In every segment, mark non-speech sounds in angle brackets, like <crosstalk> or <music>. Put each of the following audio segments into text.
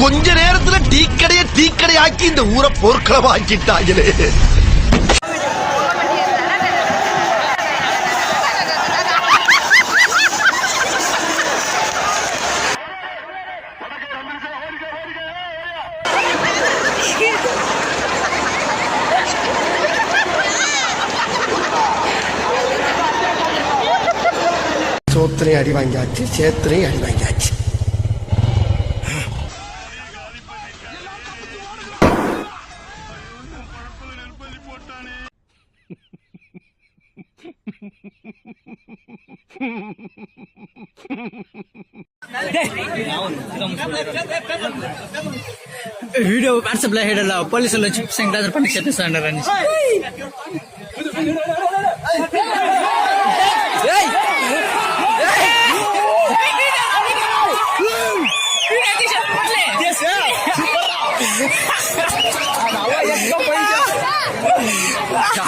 கொஞ்ச நேரத்துல டீக்கடைய டீக்கடையாக்கி இந்த ஊரை போர்க்களமாக்கிட்டாங்களே. <laughs> <laughs> <laughs> சோத்திரையும் அடி வாங்கியாச்சு சேத்திரையும் அடி வாங்கியாச்சு వీడియో వాట్సాప్ లో హెడ్ పోలీసులు చిప్స్ ఎంకరేజ్ పని చేస్తాడు అని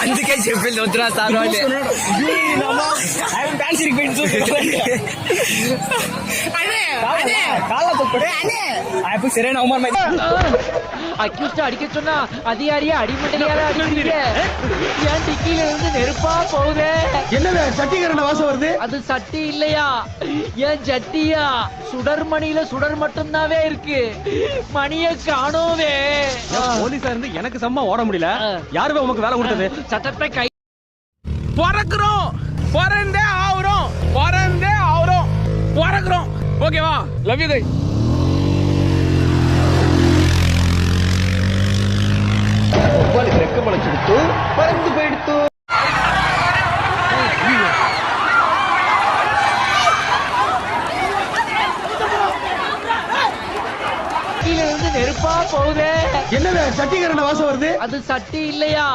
అందుకే చెప్పింది వద్దురా సార్ డాన్స్ పెట్టి கால தொப்பு அப்ப சரியான அவமானம் அக்யூஸ்ட் ஏன் டிக்கில இருந்து நெருப்பா போகுது? என்னது சட்டிகரண வாசம் வருது? அது சட்டி இல்லையா? ஏன் சட்டியா? சுடர்மணியில சுடர் மட்டும்தாவே இருக்கு. மணிய காணோவே. போலீஸா இருந்து எனக்கு சம்மா ஓட முடியல? யாருமே உமக்கு வேலை கொடுத்தது? சட்டத்தை கை பிறக்கிறோம். பிறந்தே ஆவுறோம். பிறந்தே ஆகுறோம் பிறக்கிறோம். ஓகேவா? லவ் யூ கை கீழ இருந்து நெருப்பா போகுதே. என்னது சட்டிகரண்ட வாசம் வருது? அது சட்டி இல்லையா?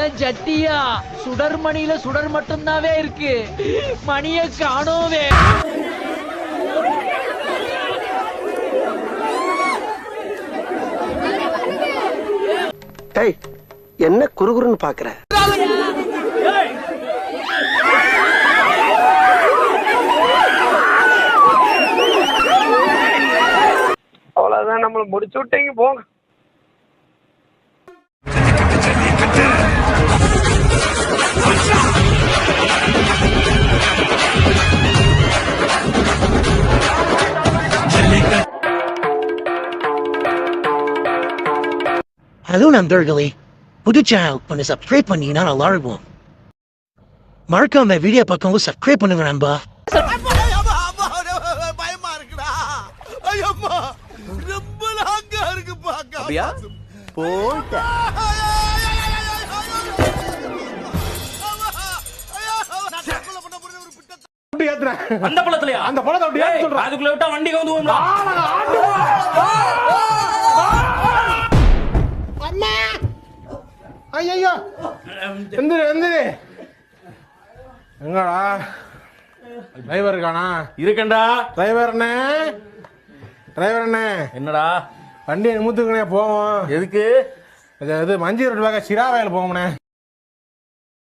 ஏன் ஜட்டியா சுடர்மணியில சுடர் மட்டும்தாவே இருக்கு. மணிய காணோவே டேய் என்ன குறுகுறுன்னு பாக்குற? அவ்வளவுதான் நம்மள முடிச்சு விட்டீங்க போங்க. ஹலோ நண்பர்களே புது சேனல் கொஞ்சம் சப்ஸ்கிரைப் பண்ணீங்கன்னா நல்லா இருக்கும் மறக்காம வீடியோ பக்கம் சப்ஸ்கிரைப் பண்ணுங்க நண்பா அந்த பழத்துலயா அந்த பழத்தை அதுக்குள்ள விட்டா வண்டி கவுந்துவோம்ல எந்திரு எந்திரு எங்கடா? டிரைவர் இருக்கானா இருக்கண்டா டிரைவர் அண்ணே. டிரைவர் அண்ணே. என்னடா? வண்டியை நிமித்துக்கணே போவோம். எதுக்கு? இது இது மஞ்சி ரோடு வேக சிராவையில் போவோம்ண்ணே.